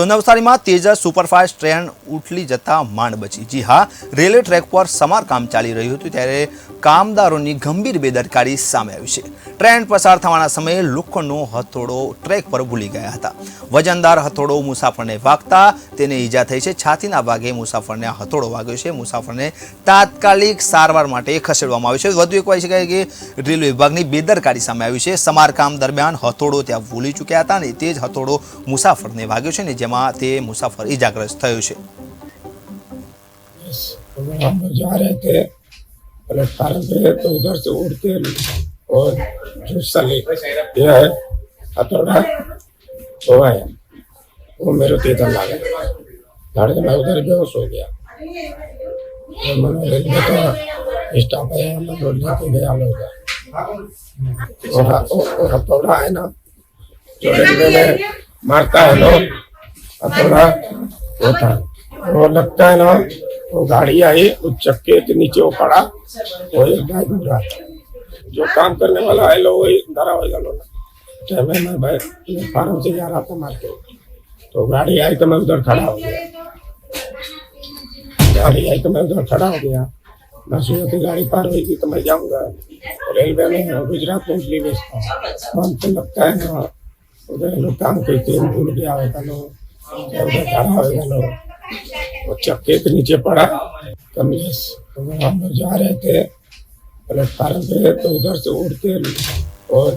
તો નવસારીમાં Tejas superfast train ઉઠલી જતા માંડ બચી. જી હા, રેલવે ટ્રેક પર સમારકામ ચાલી રહ્યું હતું ત્યારે કામદારોની ગંભીર બેદરકારી સામે આવી છે. ટ્રેન પસાર થવાના સમયે લોખંડનો હથોડો ટ્રેક પર ભૂલી ગયા હતા. વજનદાર હથોડો મુસાફરને વાગતા તેને ઈજા થઈ છે. છાતીના ભાગે મુસાફરને હથોડો વાગ્યો છે. મુસાફરને તાત્કાલિક સારવાર માટે ખસેડવામાં આવ્યો છે. વધુ એક કહી શકાય કે રેલવે વિભાગની બેદરકારી સામે આવી છે. સમારકામ દરમિયાન હથોડો ત્યાં ભૂલી ચૂક્યા હતા અને તે જ હથોડો મુસાફરને વાગ્યો છે ને જેમાં તે મુસાફર ઈજાગ્રસ્ત થયો છે हम लोग जा रहे थे प्लेटफार्म पे तो उधर से उड़ के और जूसा ले यह है हथौड़ा वो है वो मेरे को इधर लगा धड़ मैं उधर बेहोश हो गया तो मैंने रेलवे का स्टाफ आया हम लोग लेके गया लोग वो ह- वो- वो हथौड़ा है ना जो रेलवे में मारता है लोग हथौड़ा वो था वो लगता है ना, वो गाड़ी आई, उस चक्के के नीचे वो पड़ा, वो एक गाय गुजरा जो काम करने वाला है लोग वही धरा होगा लोग तो मैं मैं भाई प्लेटफार्म से जा रहा था मार्केट तो गाड़ी आई तो मैं उधर खड़ा हो गया। गाड़ी आई तो मैं उधर खड़ा हो गया। मैं सुबह कि गाड़ी पार हुई थी तो मैं जाऊँगा। रेलवे में गुजरात में इडली बेचता हूँ तो लगता है ना, उधर लोग काम करते हैं, भूल गया होगा लोग। वो चक्के के नीचे पड़ा। कमलेश तो हम लोग जा रहे थे, प्लेटफार्म पे तो उधर से उड़ते और